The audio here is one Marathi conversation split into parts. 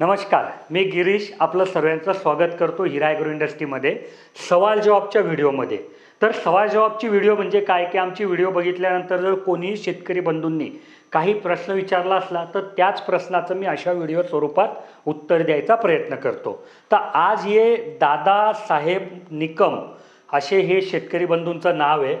नमस्कार मी गिरीश आपलं सर्वांचं स्वागत करतो हिरा ॲग्रो इंडस्ट्रीमध्ये सवाल जॉबच्या व्हिडिओमध्ये. तर सवाल जवाबची व्हिडिओ म्हणजे काय की आमची व्हिडिओ बघितल्यानंतर जर कोणीही शेतकरी बंधूंनी काही प्रश्न विचारला असला तर त्याच प्रश्नाचं मी अशा व्हिडिओ स्वरूपात उत्तर द्यायचा प्रयत्न करतो. तर आज हे दादासाहेब निकम असे हे शेतकरी बंधूंचं नाव आहे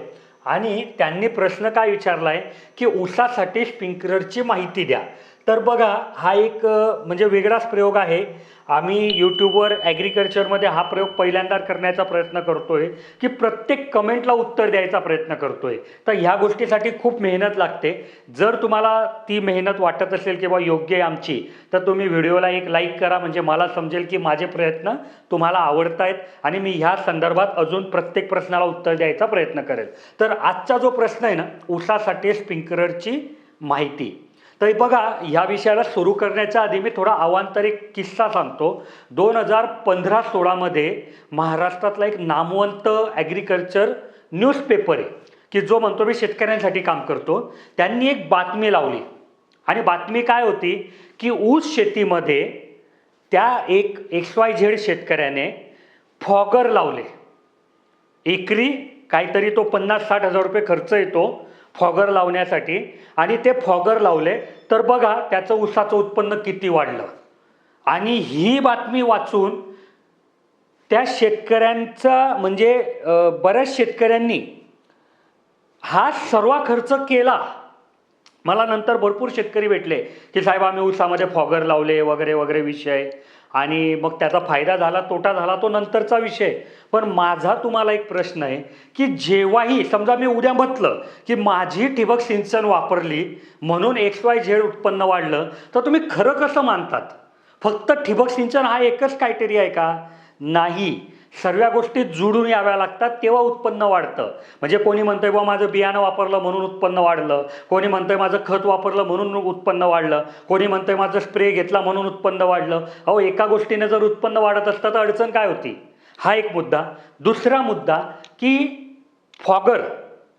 आणि त्यांनी प्रश्न काय विचारला आहे की ऊसासाठी स्प्रिंकलरची माहिती द्या. तर बघा हा एक म्हणजे वेगळाच प्रयोग आहे. आम्ही यूट्यूबवर ॲग्रिकल्चरमध्ये हा प्रयोग पहिल्यांदा करण्याचा प्रयत्न करतो आहे की प्रत्येक कमेंटला उत्तर द्यायचा प्रयत्न करतो आहे तर ह्या गोष्टीसाठी खूप मेहनत लागते. जर तुम्हाला ती मेहनत वाटत असेल किंवा योग्य आहे आमची तर तुम्ही व्हिडिओला एक लाईक करा. म्हणजे मला समजेल की माझे प्रयत्न तुम्हाला आवडत आहेत आणि मी ह्या संदर्भात अजून प्रत्येक प्रश्नाला उत्तर द्यायचा प्रयत्न करेल. तर आजचा जो प्रश्न आहे ना ऊसासाठी स्प्रिंकलरची माहिती. तर बघा ह्या विषयाला सुरू करण्याच्या आधी मी थोडा अवांतरिक किस्सा सांगतो. दोन हजार पंधरा सोळामध्ये महाराष्ट्रातला एक नामवंत ॲग्रिकल्चर न्यूजपेपर आहे की जो म्हणतो मी शेतकऱ्यांसाठी काम करतो. त्यांनी एक बातमी लावली. आणि बातमी काय होती? की ऊस शेतीमध्ये त्या एक एक्स वाय झेड शेतकऱ्याने फॉगर लावले. एकरी काहीतरी तो पन्नास साठ हजार रुपये खर्च येतो. फॉगर लावण्यासाठी. आणि ते फॉगर लावले तर बघा त्याचं ऊसाचं उत्पन्न किती वाढलं. आणि ही बातमी वाचून त्या शेतकऱ्यांचा म्हणजे बऱ्याच शेतकऱ्यांनी हा सर्व खर्च केला. मला नंतर भरपूर शेतकरी भेटले की साहेब आम्ही ऊसामध्ये फॉगर लावले वगैरे वगैरे विषय. आणि मग त्याचा फायदा झाला तोटा झाला तो नंतरचा विषय. पण माझा तुम्हाला एक प्रश्न आहे की जेव्हाही समजा मी उद्या म्हटलं की माझी ठिबक सिंचन वापरली म्हणून एक्स वाय झेड उत्पन्न वाढलं तर तुम्ही खरं कसं मानतात? फक्त ठिबक सिंचन हा एकच क्रायटेरिया आहे का? नाही. सर्व गोष्टी जुळून याव्या लागतात तेव्हा उत्पन्न वाढतं. म्हणजे कोणी म्हणतंय बा माझं बियाणं वापरलं म्हणून उत्पन्न वाढलं. कोणी म्हणतंय माझं खत वापरलं म्हणून उत्पन्न वाढलं. कोणी म्हणतंय माझं स्प्रे घेतला म्हणून उत्पन्न वाढलं. अहो एका गोष्टीने जर उत्पन्न वाढत असतं तर अडचण काय होती? हा एक मुद्दा. दुसरा मुद्दा की फॉगर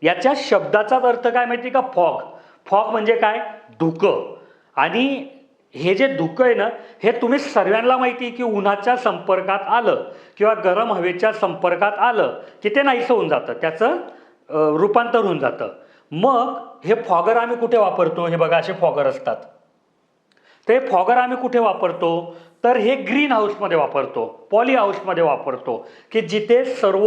याच्या शब्दाचाच अर्थ काय माहिती का? फॉग. फॉग म्हणजे काय? धुकं. आणि हे जे धुकं आहे ना हे तुम्ही सर्वांना माहिती आहे की उन्हाच्या संपर्कात आलं किंवा गरम हवेच्या संपर्कात आलं की ते नाहीसं होऊन जातं त्याचं रूपांतर होऊन जातं. मग हे फॉगर आम्ही कुठे वापरतो? हे बघा असे फॉगर असतात. ते फॉगर आम्ही कुठे वापरतो? तर हे ग्रीन हाऊसमध्ये वापरतो पॉली हाऊसमध्ये वापरतो की जिथे सर्व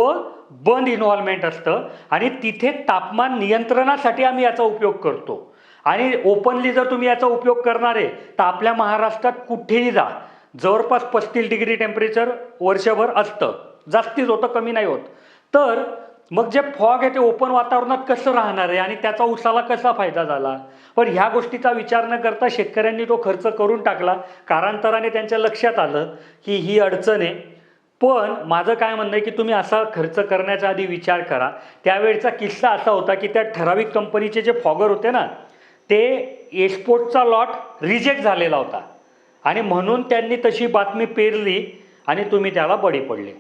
बंद इन्व्हॉल्वमेंट असतं आणि तिथे तापमान नियंत्रणासाठी आम्ही याचा उपयोग करतो. आणि ओपनली जर तुम्ही याचा उपयोग करणार आहे तर आपल्या महाराष्ट्रात कुठेही जा. जवळपास पस्तीस डिग्री टेम्परेचर वर्षभर असतं. जास्तीच होतं कमी नाही होत. तर मग जे फॉग आहे ते ओपन वातावरणात कसं राहणार आहे आणि त्याचा उसाला कसा फायदा झाला? पण ह्या गोष्टीचा विचार न करता शेतकऱ्यांनी तो खर्च करून टाकला. कारांतराने त्यांच्या लक्षात आलं की ही अडचण आहे. पण माझं काय म्हणणं आहे की तुम्ही असा खर्च करण्याच्या आधी विचार करा. त्यावेळचा किस्सा असा होता की त्या ठराविक कंपनीचे जे फॉगर होते ना ते एक्सपोर्टचा लॉट रिजेक्ट झालेला होता. आणि म्हणून त्यांनी तशी बातमी पेरली आणि तुम्ही त्याला बळी पडले.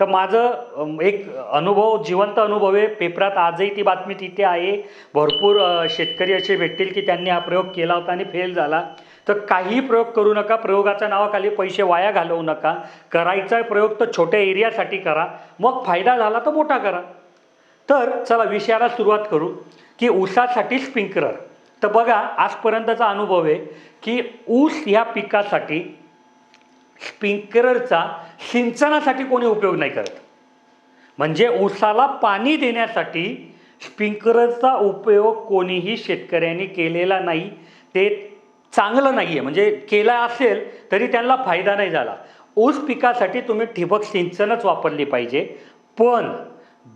तर माझं एक अनुभव जिवंत अनुभव आहे. पेपरात आजही ती बातमी तिथे आहे. भरपूर शेतकरी असे भेटतील की त्यांनी हा प्रयोग केला होता आणि फेल झाला. तर काही प्रयोग करू नका. प्रयोगाच्या नावाखाली पैसे वाया घालवू नका. करायचा प्रयोग तर छोट्या एरियासाठी करा. मग फायदा झाला तर मोठा करा. तर चला विषयाला सुरुवात करू की ऊसासाठी स्प्रिंकलर तर बघा आजपर्यंतचा अनुभव आहे की ऊस ह्या पिकासाठी स्प्रिंकलरचा सिंचनासाठी कोणी उपयोग नाही करत. म्हणजे ऊसाला पाणी देण्यासाठी स्प्रिंकलरचा उपयोग कोणीही शेतकऱ्यांनी केलेला नाही ते चांगलं नाही आहे म्हणजे केला असेल तरी त्यांना फायदा नाही झाला. ऊस पिकासाठी तुम्ही ठिबक सिंचनच वापरली पाहिजे. पण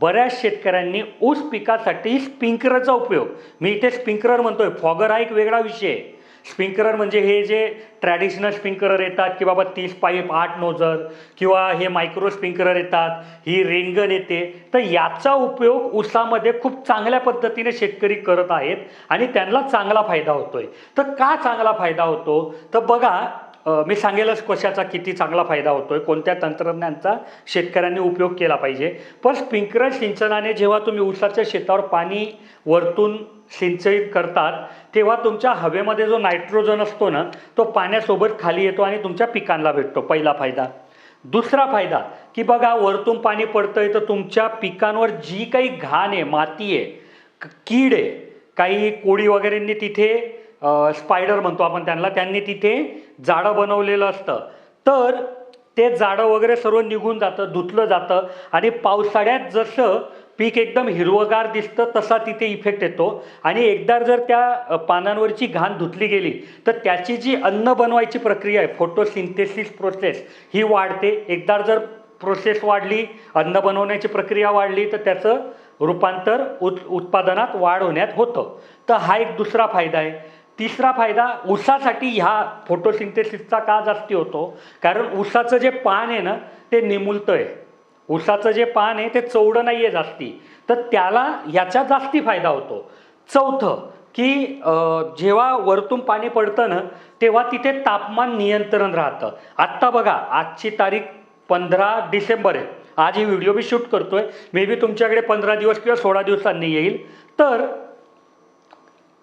बऱ्याच शेतकऱ्यांनी ऊस पिकासाठी स्प्रिंकलरचा उपयोग. मी इथे स्प्रिंकलर म्हणतोय. फॉगर हा एक वेगळा विषय. आहे स्प्रिंकलर म्हणजे हे जे ट्रॅडिशनल स्प्रिंकलर येतात की बाबा तीस पाईप आठ नोजर किंवा हे मायक्रो स्प्रिंकलर येतात ही रेनगन येते. तर याचा उपयोग ऊसामध्ये खूप चांगल्या पद्धतीने शेतकरी करत आहेत आणि त्यांना चांगला फायदा होतोय. तर का चांगला फायदा होतो? तर बघा मी सांगेलच कशाचा किती चांगला फायदा होतो आहे कोणत्या तंत्रज्ञानाचा शेतकऱ्यांनी उपयोग केला पाहिजे. पण स्प्रिंकलर सिंचनाने जेव्हा तुम्ही ऊसाच्या शेतावर पाणी वरतून सिंचन करतात तेव्हा तुमच्या हवेमध्ये जो नायट्रोजन असतो ना तो पाण्यासोबत खाली येतो आणि तुमच्या पिकांना भेटतो. पहिला फायदा. दुसरा फायदा की बघा वरतून पाणी पडतंय तर तुमच्या पिकांवर जी काही घाण आहे माती आहे क- कीड आहे काही कोळी वगैरेंनी तिथे स्पायडर म्हणतो आपण त्यांना. त्यांनी तिथे जाडं बनवलेलं असतं. तर ते जाडं वगैरे सर्व निघून जातं धुतलं जातं आणि पावसाळ्यात जसं पीक एकदम हिरवगार दिसतं तसा तिथे इफेक्ट येतो. आणि एकदा जर त्या पानांवरची घाण धुतली गेली तर त्याची जी अन्न बनवायची प्रक्रिया आहे फोटोसिंथेसिस प्रोसेस ही वाढते. एकदा जर प्रोसेस वाढली अन्न बनवण्याची प्रक्रिया वाढली तर त्याचं रूपांतर उत उत्पादनात वाढ होण्यात होतं. तर हा एक दुसरा फायदा आहे. तिसरा फायदा ऊसासाठी ह्या फोटोसिंथेसिसचा का जास्ती होतो? कारण ऊसाचं जे पान आहे ना ते निमुलतं आहे ऊसाचं जे पान आहे ते चवडं नाही आहे जास्ती. तर त्याला याचा जास्ती फायदा होतो. चौथं की जेव्हा वरतून पाणी पडतं ना तेव्हा तिथे तापमान नियंत्रण राहतं. आत्ता बघा आजची तारीख पंधरा डिसेंबर आहे. आज ही व्हिडिओ मी शूट करतोय. मे बी तुमच्याकडे पंधरा दिवस किंवा सोळा दिवसांनी येईल. तर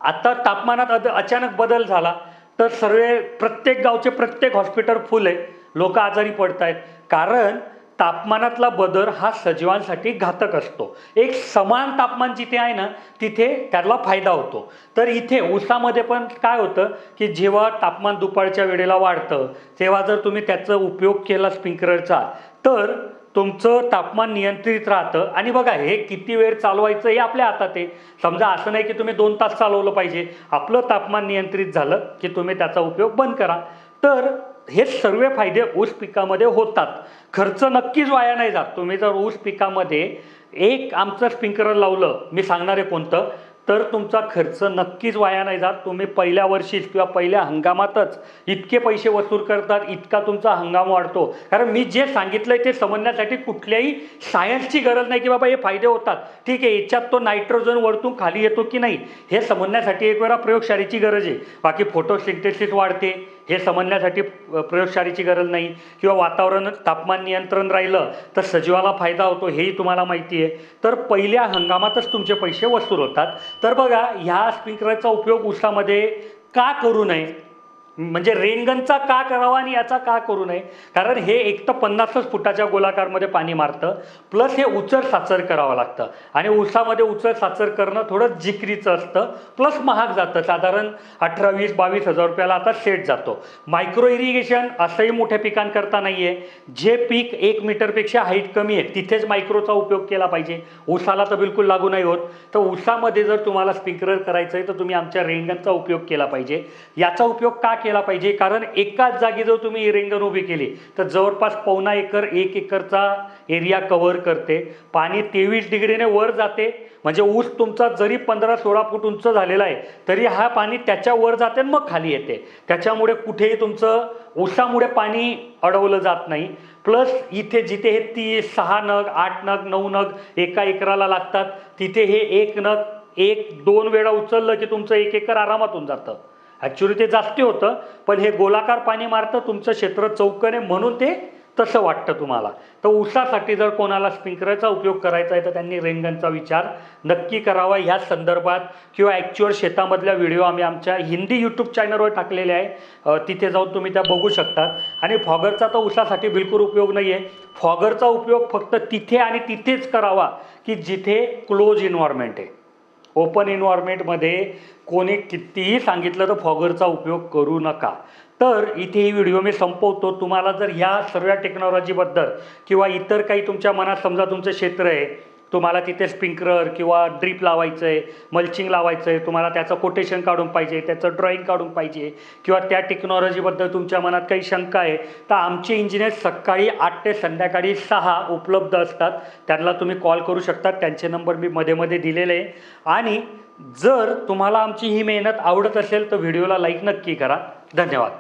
आता तापमानात अद अचानक बदल झाला तर सर्व प्रत्येक गावचे प्रत्येक हॉस्पिटल फुल आहे. लोक आजारी पडत आहेत कारण तापमानातला बदल हा सजीवांसाठी घातक असतो. एक समान तापमान जिथे आहे ना तिथे त्याला फायदा होतो. तर इथे ऊसामध्ये पण काय होतं की जेव्हा तापमान दुपारच्या वेळेला वाढतं तेव्हा जर तुम्ही त्याचा उपयोग केला स्प्रिंकलरचा तर तुमचं तापमान नियंत्रित राहतं. आणि बघा हे किती वेळ चालवायचं हे आपल्या हातात आहे. समजा असं नाही की तुम्ही दोन तास चालवलं पाहिजे. आपलं तापमान नियंत्रित झालं की तुम्ही त्याचा उपयोग बंद करा. तर हे सर्व फायदे ऊस पिकामध्ये होतात. खर्च नक्कीच वाया नाही जात. तुम्ही जर ऊस पिकामध्ये एक आमचं स्प्रिंकलर लावलं मी सांगणार आहे कोणतं तर तुमचा खर्च नक्कीच वाया नाही जात. तुम्ही पहिल्या वर्षीच किंवा पहिल्या हंगामातच इतके पैसे वसूल करतात इतका तुमचा हंगाम वाढतो. कारण मी जे सांगितलं आहे ते समजण्यासाठी कुठल्याही सायन्सची गरज नाही की बाबा हे फायदे होतात. ठीक आहे याच्यात तो नायट्रोजन वरतून खाली येतो की नाही हे समजण्यासाठी एक वेळा प्रयोगशाळेची गरज आहे. बाकी फोटोसिंथेसिस वाढते. हे समजण्यासाठी प्रयोगशाळेची गरज नाही किंवा वातावरण तापमान नियंत्रण राहिलं तर सजीवाला फायदा होतो हेही तुम्हाला माहिती आहे. तर पहिल्या हंगामातच तुमचे पैसे वसूल होतात. तर बघा ह्या स्प्रिंकलरचा उपयोग उसामध्ये का करू नये? म्हणजे रेनगनचा का करावा आणि याचा का करू नये? कारण हे एक तर पन्नासच फुटाच्या गोलाकारमध्ये पाणी मारतं प्लस हे उचर साचर करावं लागतं. आणि ऊसामध्ये उचर साचर करणं थोडं जिकरीचं असतं प्लस महाग जातं. साधारण अठरा वीस बावीस हजार रुपयाला आता सेट जातो. मायक्रो इरिगेशन असंही मोठ्या पिकांकरता नाही आहे जे पीक एक मीटरपेक्षा हाईट कमी आहे तिथेच मायक्रोचा उपयोग केला पाहिजे. ऊसाला तर बिलकुल लागू नाही होत. तर ऊसामध्ये जर तुम्हाला स्प्रिंकलर करायचं आहे तर तुम्ही आमच्या रेंगनचा उपयोग केला पाहिजे. याचा उपयोग का केला पाहिजे. कारण एकाच जागी जर तुम्ही रिंगण उभी केली तर जवळपास पावणा एकर एक एकरचा एरिया कव्हर करते. पाणी तेवीस डिग्रीने वर जाते. म्हणजे ऊस तुमचा जरी पंधरा सोळा फूट उंच झालेला आहे तरी हा पाणी त्याच्या वर जाते आणि मग खाली येते. त्याच्यामुळे कुठेही तुमचं ऊसामुळे पाणी अडवलं जात नाही. प्लस इथे जिथे हे ती सहा नग आठ नग नऊ नग एका एकराला लागतात तिथे हे एक नग एक दोन वेळा उचललं की तुमचं एक एकर आरामातून जातं. ॲक्च्युली ते जास्ती होतं पण हे गोलाकार पाणी मारतं तुमचं क्षेत्र चौकन आहे म्हणून ते तसं वाटतं तुम्हाला. तर ऊसासाठी जर कोणाला स्प्रिंकलरचा उपयोग करायचा आहे तर त्यांनी रेंगनचा विचार नक्की करावा. ह्या संदर्भात किंवा ॲक्च्युअल शेतामधल्या व्हिडिओ आम्ही आमच्या हिंदी यूट्यूब चॅनलवर टाकलेले आहे. तिथे जाऊन तुम्ही त्या बघू शकतात. आणि फॉगरचा तर ऊसासाठी बिलकुल उपयोग नाही आहे फॉगरचा उपयोग फक्त तिथे आणि तिथेच करावा की जिथे क्लोज इन्व्हायरमेंट आहे. ओपन इन्व्हायरमेंटमध्ये कोणी कितीही सांगितलं तर फॉगरचा उपयोग करू नका. तर इथे ही व्हिडिओ मी संपवतो. तुम्हाला जर ह्या सर्व टेक्नॉलॉजीबद्दल किंवा इतर काही तुमच्या मनात समजा तुमचं क्षेत्र आहे तुम्हाला तिथे स्प्रिंकलर किंवा ड्रीप लावायचं आहे मल्चिंग लावायचं आहे तुम्हाला त्याचं कोटेशन काढून पाहिजे त्याचं ड्रॉईंग काढून पाहिजे किंवा त्या टेक्नॉलॉजीबद्दल तुमच्या मनात काही शंका आहे तर आमचे इंजिनियर सकाळी आठ ते संध्याकाळी सहा उपलब्ध असतात. त्यांना तुम्ही कॉल करू शकता. त्यांचे नंबर मी मध्ये मध्ये दिलेले आहे. आणि जर तुम्हाला आमची ही मेहनत आवडत असेल तर व्हिडिओला लाईक नक्की करा. धन्यवाद.